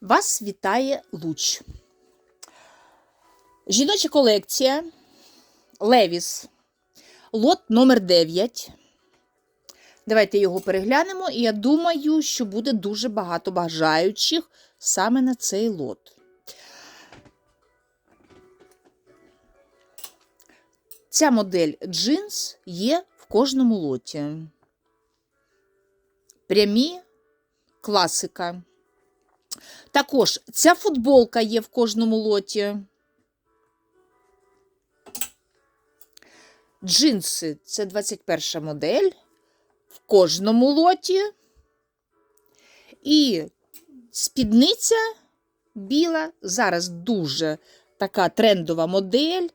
Вас вітає луч. Жіноча колекція Левіс. Лот номер 9. Давайте його переглянемо, і я думаю, що буде дуже багато бажаючих саме на цей лот. Ця модель джинс є в кожному лоті. Прямі класика. Також ця футболка є в кожному лоті. Джинси це 21 модель в кожному лоті. І спідниця біла. Зараз дуже така трендова модель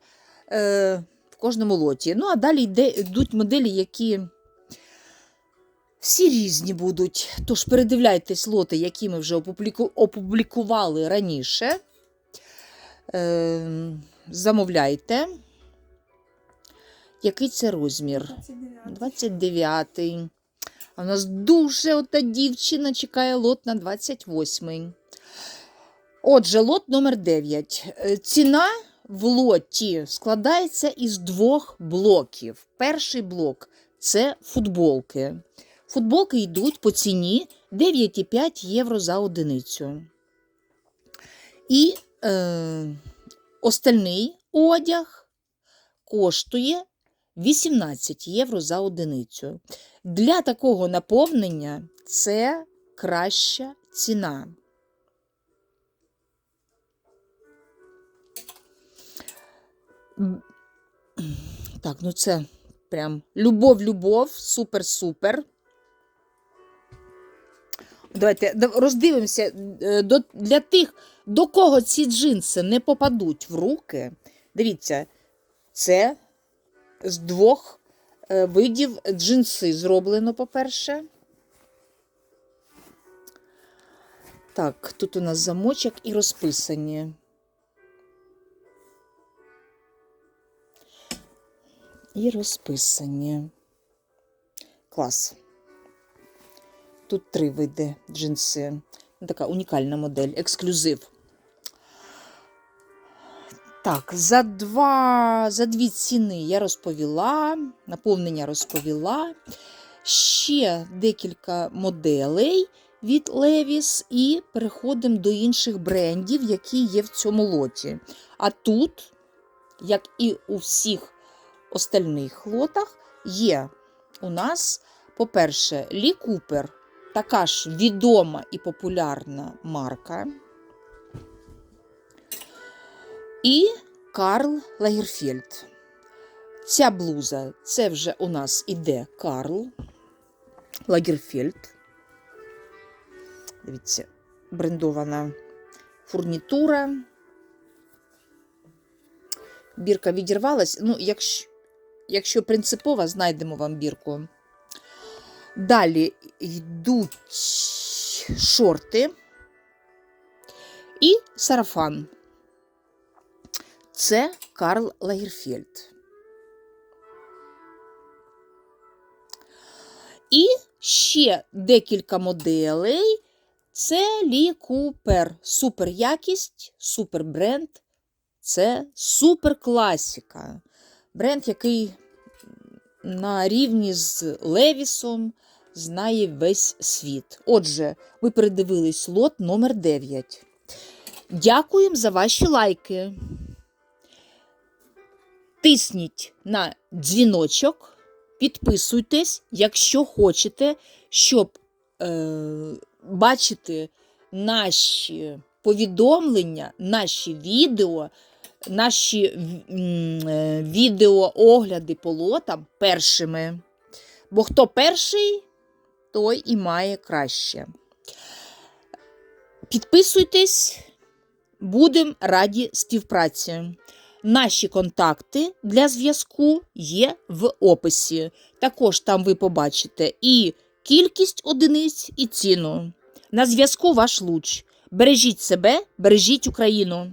е, в кожному лоті. Ну, а далі йде, йдуть моделі, які всі різні будуть. Тож передивляйтесь лоти, які ми вже опублікували раніше. Е, замовляйте. Який це розмір? 29-й. А у нас дуже ота дівчина чекає лот на 28-й. Отже, лот номер 9. Е, Ціна в лоті складається із двох блоків. Перший блок це футболки. Футболки йдуть по ціні 9,5 євро за одиницю. І е, остальний одяг коштує 18 євро за одиницю. Для такого наповнення це краща ціна. Так, ну це прям любов-любов, супер-супер. Давайте роздивимося е, до, для тих, до кого ці джинси не попадуть в руки. Дивіться, це з двох е, видів джинси зроблено, по-перше. Так, тут у нас замочок і розписані. І розписані. Клас. Тут три види джинси. Така унікальна модель, ексклюзив. Так, за два, за дві ціни я розповіла, наповнення розповіла. Ще декілька моделей від Levi's і переходимо до інших брендів, які є в цьому лоті. А тут, як і у всіх остальних лотах, є у нас, по-перше, Лі Купер, така ж відома і популярна марка. І Карл Лагерфельд. Ця блуза це вже у нас іде Карл Лагерфельд. Дивіться, брендована фурнітура. Бірка відірвалась. Ну, якщо, якщо принципово, знайдемо вам бірку. Далі йдуть шорти і сарафан. Це Карл Лагерфельд. І ще декілька моделей. Це Лі Купер. Супер якість, супер бренд. Це супер класіка. Бренд, який на рівні з Левісом знає весь світ. Отже, ми передивились лот номер 9. Дякуємо за ваші лайки. Тисніть на дзвіночок, підписуйтесь, якщо хочете, щоб е, бачити наші повідомлення, наші відео, наші е, відеоогляди по лотам першими. Бо хто перший, той і має краще. Підписуйтесь, будемо раді співпраці. Наші контакти для зв'язку є в описі. Також там ви побачите і кількість одиниць, і ціну. На зв'язку ваш луч. Бережіть себе, бережіть Україну.